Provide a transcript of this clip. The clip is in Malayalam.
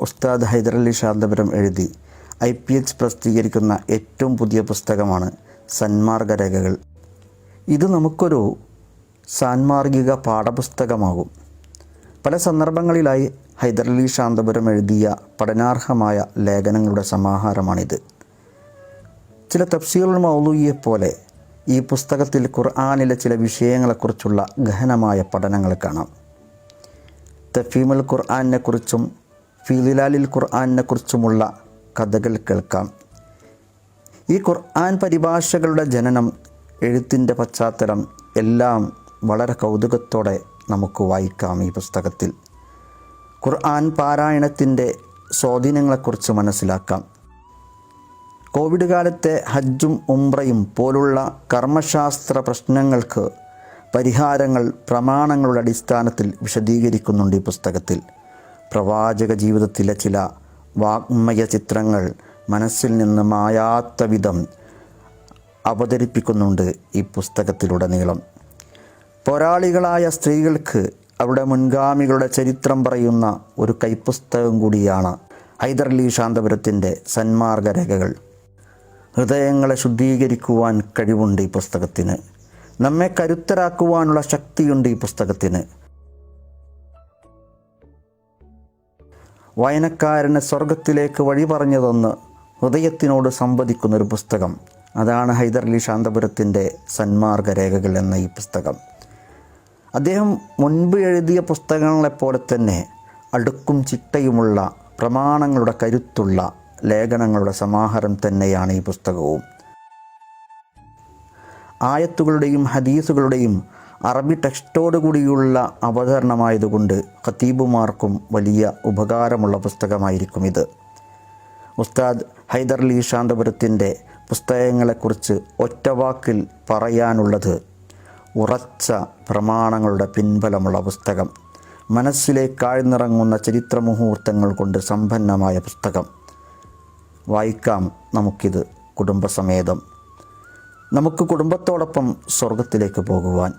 ഉസ്താദ് ഹൈദരലി ശാന്തപുരം എഴുതി ഐ പി എച്ച് പ്രസിദ്ധീകരിക്കുന്ന ഏറ്റവും പുതിയ പുസ്തകമാണ് സന്മാർഗരേഖകൾ ഇത് നമുക്കൊരു സാൻമാർഗിക പാഠപുസ്തകമാകും. പല സന്ദർഭങ്ങളിലായി ഹൈദരലി ശാന്തപുരം എഴുതിയ പഠനാർഹമായ ലേഖനങ്ങളുടെ സമാഹാരമാണിത്. ചില തഫ്സീറുൽ മൗലൂയെ പോലെ ഈ പുസ്തകത്തിൽ ഖുർആാനിലെ ചില വിഷയങ്ങളെക്കുറിച്ചുള്ള ഗഹനമായ പഠനങ്ങൾ കാണാം. തഫീമുൽ ഖുർആാനിനെ ഫീലിലാലിൽ ഖുർആാനിനെ കുറിച്ചുമുള്ള കഥകൾ കേൾക്കാം. ഈ ഖുർആൻ പരിഭാഷകളുടെ ജനനം എഴുത്തിന്റെ പശ്ചാത്തലം എല്ലാം വളരെ കൗതുകത്തോടെ നമുക്ക് വായിക്കാം ഈ പുസ്തകത്തിൽ. ഖുർആൻ പാരായണത്തിന്റെ സ്വാധീനങ്ങളെക്കുറിച്ച് മനസ്സിലാക്കാം. കോവിഡ് കാലത്തെ ഹജ്ജും ഉംറയും പോലുള്ള കർമ്മശാസ്ത്ര പ്രശ്നങ്ങൾക്ക് പരിഹാരങ്ങൾ പ്രമാണങ്ങളുടെ അടിസ്ഥാനത്തിൽ വിശദീകരിക്കുന്നുണ്ട് ഈ പുസ്തകത്തിൽ. പ്രവാചക ജീവിതത്തിലെ ചില വാഗ്മയ ചിത്രങ്ങൾ മനസ്സിൽ നിന്ന് മായാത്ത വിധം അവതരിപ്പിക്കുന്നുണ്ട് ഈ പുസ്തകത്തിലുടനീളം പോരാളികളായ സ്ത്രീകൾക്ക് അവരുടെ മുൻഗാമികളുടെ ചരിത്രം പറയുന്ന ഒരു കൈപ്പുസ്തകം കൂടിയാണ് ഹൈദർലി ശാന്തപുരത്തിന്റെ സന്മാർഗരേഖകൾ. ഹൃദയങ്ങളെ ശുദ്ധീകരിക്കുവാൻ കഴിവുണ്ട് ഈ പുസ്തകത്തിന്. നമ്മെ കരുത്തരാക്കുവാനുള്ള ശക്തിയുണ്ട് ഈ പുസ്തകത്തിന്. വായനക്കാരനെ സ്വർഗത്തിലേക്ക് വഴി പറഞ്ഞതെന്ന് ഹൃദയത്തിനോട് സംവദിക്കുന്ന ഒരു പുസ്തകം. അതാണ് ഹൈദർലി ശാന്തപുരത്തിന്റെ സന്മാർഗരേഖകൾ എന്ന ഈ പുസ്തകം. അദ്ദേഹം മുൻപ് എഴുതിയ പുസ്തകങ്ങളെപ്പോലെ തന്നെ അടുക്കും ചിട്ടയുമുള്ള പ്രമാണങ്ങളുടെ കരുത്തുള്ള ലേഖനങ്ങളുടെ സമാഹാരം തന്നെയാണ് ഈ പുസ്തകവും. ആയത്തുകളുടെയും ഹദീസുകളുടെയും അറബി ടെക്സ്റ്റോടുകൂടിയുള്ള അവതരണമായതുകൊണ്ട് ഖത്തീബുമാർക്കും വലിയ ഉപകാരമുള്ള പുസ്തകമായിരിക്കും ഇത്. ഉസ്താദ് ഹൈദർ അലി ശാന്തപുരത്തിന്റെ പുസ്തകങ്ങളെക്കുറിച്ച് ഒറ്റവാക്കിൽ പറയാനുള്ളത് ഉറച്ച പ്രമാണങ്ങളുടെ പിൻബലമുള്ള പുസ്തകം. മനസ്സിലെ കാഴ്ന്നിറങ്ങുന്ന ചരിത്ര മുഹൂർത്തങ്ങൾ കൊണ്ട് സമ്പന്നമായ പുസ്തകം. വായിക്കാം നമുക്കിത് കുടുംബസമേതം. നമുക്ക് കുടുംബത്തോടൊപ്പം സ്വർഗത്തിലേക്ക് പോകുവാൻ